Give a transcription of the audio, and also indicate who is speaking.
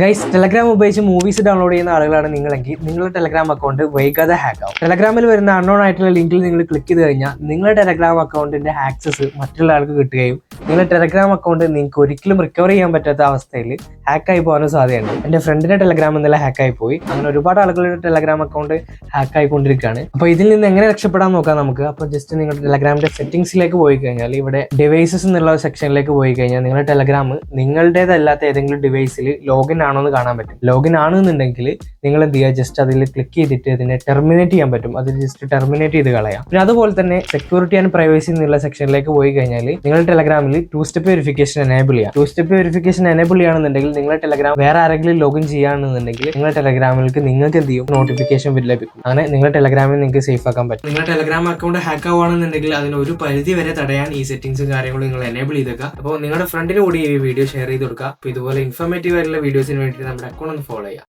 Speaker 1: Guys Telegram ഉപയോഗിച്ച് movies download ചെയ്യുന്ന ആളുകളാണ് നിങ്ങളെങ്കിൽ നിങ്ങളുടെ ടെലഗ്രാം അക്കൗണ്ട് വൈകാതെ ഹാക്ക് ആവും. ടെലഗ്രാമിൽ വരുന്ന അൺനോൺ ആയിട്ടുള്ള ലിങ്കിൽ നിങ്ങൾ ക്ലിക്ക് ചെയ്ത് കഴിഞ്ഞാൽ നിങ്ങളുടെ ടെലഗ്രാം അക്കൗണ്ടിന്റെ ആക്സസ് മറ്റുള്ള ആൾക്ക് കിട്ടുകയും നിങ്ങളുടെ ടെലഗ്രാം അക്കൗണ്ട് നിങ്ങൾക്ക് ഒരിക്കലും റിക്കവർ ചെയ്യാൻ പറ്റാത്ത അവസ്ഥയിൽ ആയി പോകാനും സാധ്യതയുണ്ട്. എന്റെ ഫ്രണ്ടിന്റെ ടെലഗ്രാം ഹാക്ക് ആയി പോയി. അങ്ങനെ ഒരുപാട് ആളുകളുടെ ടെലഗ്രാം അക്കൗണ്ട് ഹാക്ക് കൊണ്ടിരിക്കുകയാണ്. അപ്പോൾ ഇതിൽ നിന്ന് എങ്ങനെ രക്ഷപ്പെടാൻ നോക്കാം നമുക്ക്? അപ്പോൾ ജസ്റ്റ് നിങ്ങളുടെ ടെലഗ്രാമിന്റെ സെറ്റിംഗ്സിലേക്ക് പോയി കഴിഞ്ഞാൽ ഇവിടെ ഡിവൈസസ് എന്നുള്ള സെക്ഷനിലേക്ക് പോയി കഴിഞ്ഞാൽ നിങ്ങളുടെ ടെലഗ്രാം നിങ്ങളുടേതല്ലാത്ത ഏതെങ്കിലും ഡിവൈസിൽ ലോഗിൻ ആണോ എന്ന് കാണാൻ പറ്റും. ലോഗിൻ ആണെന്നുണ്ടെങ്കിൽ നിങ്ങൾ എന്ത് ചെയ്യുക? ജസ്റ്റ് അതിൽ ക്ലിക്ക് ചെയ്തിട്ട് ഇതിനെ ടെർമിനേറ്റ് ചെയ്യാൻ പറ്റും. അതിൽ ജസ്റ്റ് ടെർമിനേറ്റ് ചെയ്ത് കളയാം. പിന്നെ അതുപോലെ തന്നെ സെക്യൂരിറ്റി ആൻഡ് പ്രൈവസി എന്നുള്ള സെക്ഷനിലേക്ക് പോയി കഴിഞ്ഞാൽ നിങ്ങൾ ടെലഗ്രാമിൽ ടു സ്റ്റെപ്പ് വെരിഫിക്കേഷൻ എനേബിൾ ചെയ്യാം. ടു സ്റ്റെപ്പ് വെരിഫിക്കേഷൻ എനേബിൾ ചെയ്യുകയാണെന്നുണ്ടെങ്കിൽ നിങ്ങൾ ടെലഗ്രാം വേറെ ആരെങ്കിലും ലോഗിൻ ചെയ്യുകയാണെന്നുണ്ടെങ്കിൽ നിങ്ങളുടെ ടെലഗ്രാമിലേക്ക് നിങ്ങൾക്ക് എന്ത് ചെയ്യും? നോട്ടിഫിക്കേഷൻ ലഭിക്കും. അങ്ങനെ നിങ്ങളുടെ ടെലഗ്രാമിൽ നിങ്ങൾക്ക് സേഫ് ആക്കാൻ പറ്റും. നിങ്ങളുടെ ടെലഗ്രാം അക്കൗണ്ട് ഹാക്ക് ആവുകയാണെന്നുണ്ടെങ്കിൽ അതിന് ഒരു പരിധി വരെ തടയാൻ ഈ സെറ്റിംഗ്സും കാര്യങ്ങളും നിങ്ങൾ എനേബിൾ ചെയ്തേക്കുക. അപ്പോൾ നിങ്ങളുടെ ഫ്രണ്ടിന് കൂടി ഈ വീഡിയോ ഷെയർ ചെയ്ത് കൊടുക്കുക. അപ്പോൾ ഇതുപോലെ ഇൻഫോർമേറ്റീവ് ആയിട്ടുള്ള വീഡിയോസിന് വേണ്ടി നമ്മുടെ അക്കൗണ്ട് ഒന്ന് ഫോളോ ചെയ്യാം.